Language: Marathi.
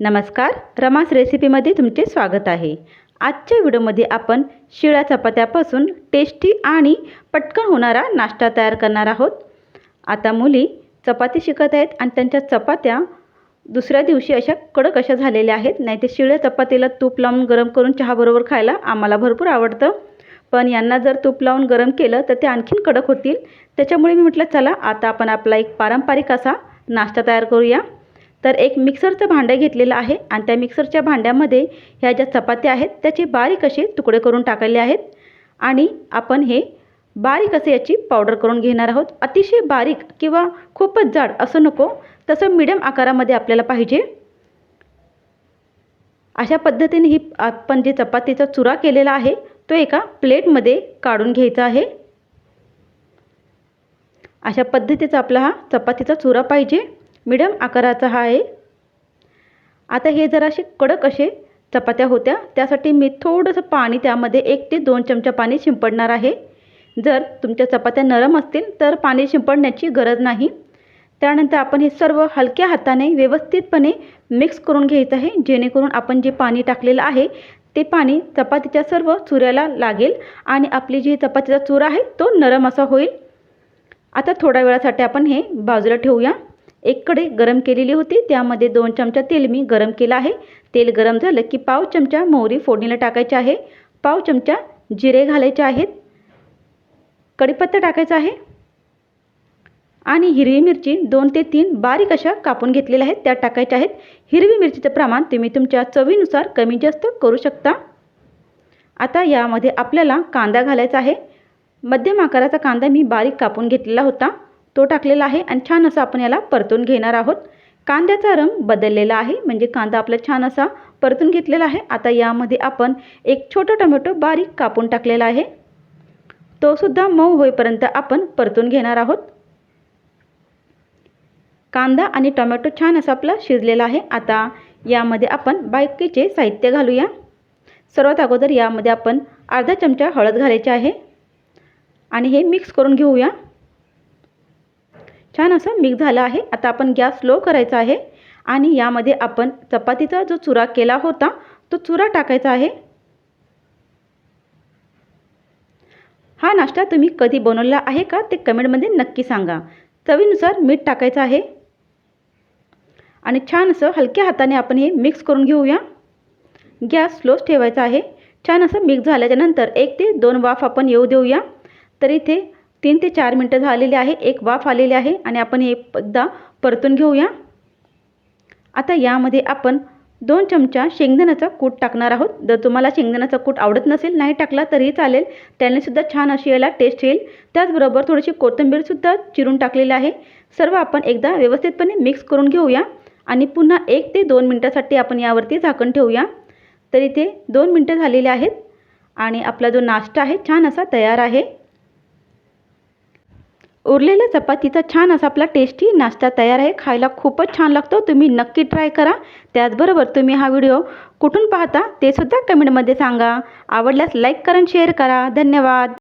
नमस्कार रमास रेसिपीमध्ये तुमचे स्वागत आहे. आजच्या व्हिडिओमध्ये आपण शिळ्या चपात्यापासून टेस्टी आणि पटकन होणारा नाश्ता तयार करणार आहोत. आता मुली चपाती शिकत आहेत आणि त्यांच्या चपात्या दुसऱ्या दिवशी अशा कडक अशा झालेल्या आहेत. नाही ते शिळ्या चपातीला तूप लावून गरम करून चहाबरोबर खायला आम्हाला भरपूर आवडतं. पण यांना जर तूप लावून गरम केलं तर ते आणखीन कडक होतील. त्याच्यामुळे मी म्हटलं चला आता आपण आपला एक पारंपरिक असा नाश्ता तयार करूया. तर एक मिक्सरचं भांडं घेतलेलं आहे आणि त्या मिक्सरच्या भांड्यामध्ये ह्या ज्या चपात्या आहेत त्याचे बारीक असे तुकडे करून टाकलेले आहेत. आणि आपण हे बारीक असे याची पावडर करून घेणार आहोत. अतिशय बारीक किंवा खूपच जाड असं नको तसं मिडियम आकारामध्ये आपल्याला पाहिजे. अशा पद्धतीने ही आपण जे चपातीचा चुरा केलेला आहे तो एका प्लेटमध्ये काढून घ्यायचा आहे. अशा पद्धतीचा आपला हा चपातीचा चुरा पाहिजे. मिडम आकाराचा हा आहे. आता हे जरासे कडक असे चपात्या होत्या. त्यासाठी मी थोडंसं पाणी त्यामध्ये एक ते दोन चमचा पाणी शिंपडणार आहे. जर तुमच्या चपात्या नरम असतील तर पाणी शिंपडण्याची गरज नाही. त्यानंतर आपण हे सर्व हलक्या हाताने व्यवस्थितपणे मिक्स करून घ्यायचं आहे. जेणेकरून आपण जे पाणी टाकलेलं आहे ते पाणी चपातीच्या सर्व चुऱ्याला लागेल आणि आपली जी चपातीचा चुरा आहे तो नरम असा होईल. आता थोड्या वेळासाठी आपण हे बाजूला ठेवूया. एक कढई गरम केलेली होती. त्यामध्ये दोन चमचा तेल मी गरम केलं आहे. तेल गरम झालं की पाव चमचा मोहरी फोडणीला टाकायचे आहे. पाव चमचा जिरे घालायचे आहेत. कढीपत्ता टाकायचा आहे. आणि हिरवी मिरची दोन ते तीन बारीक अशा कापून घेतलेल्या आहेत. त्या टाकायच्या आहेत. हिरवी मिरचीचं प्रमाण तुम्ही तुमच्या चवीनुसार कमी जास्त करू शकता. आता यामध्ये आपल्याला कांदा घालायचा आहे. मध्यम आकाराचा कांदा मी बारीक कापून घेतलेला होता. तो टाकलेला आहे आणि छान असा आपण याला परतून घेणार आहोत. कांद्याचा रंग बदललेला आहे म्हणजे कांदा आपला छान असा परतून घेतलेला आहे. आता यामध्ये आपण एक छोटा टोमॅटो बारीक कापून टाकलेला आहे. तो सुद्धा मऊ होईपर्यंत आपण परतून घेणार आहोत. कांदा आणि टोमॅटो छान असा आपला शिजलेला आहे. आता यामध्ये आपण बायकीचे साहित्य घालूया. सर्वात अगोदर यामध्ये आपण अर्धा चमचा हळद घालायची आहे. आणि हे मिक्स करून घेऊया. छान असं मिक्स झालं आहे. आता आपण गॅस स्लो करायचा आहे आणि यामध्ये आपण चपातीचा जो चुरा केला होता तो चुरा टाकायचा आहे. हा नाश्ता तुम्ही कधी बनवला आहे का ते कमेंटमध्ये नक्की सांगा. चवीनुसार मीठ टाकायचं आहे. आणि छान असं हलक्या हाताने आपण हे मिक्स करून घेऊया. गॅस स्लोच ठेवायचा आहे. छान असं मिक्स झाल्याच्यानंतर एक ते दोन वाफ आपण येऊ देऊया. तर इथे तीन ते चार मिनटं झालेली आहे. एक वाफ आलेली आहे आणि आपण हे एकदा परतून घेऊया. आता यामध्ये आपण दोन चमचा शेंगदाण्याचा कूट टाकणार आहोत. जर तुम्हाला शेंगदाण्याचा कूट आवडत नसेल नाही टाकला तरीही चालेल. त्यानेसुद्धा छान अशी याला टेस्ट येईल. त्याचबरोबर थोडीशी कोथिंबीरसुद्धा चिरून टाकलेली आहे. सर्व आपण एकदा व्यवस्थितपणे मिक्स करून घेऊया आणि पुन्हा एक ते दोन मिनटासाठी आपण यावरती झाकण ठेवूया. तर इथे दोन मिनटं झालेले आहेत आणि आपला जो नाश्ता आहे छान असा तयार आहे. उरलेल्या चपातीचा छान असा आपला टेस्टी नाश्ता तयार आहे. खायला खूपच छान लागतो. तुम्ही नक्की ट्राय करा. त्याचबरोबर तुम्ही हा व्हिडिओ कुठून पाहता ते सुद्धा कमेंटमध्ये सांगा. आवडल्यास लाईक करा शेअर करा. धन्यवाद.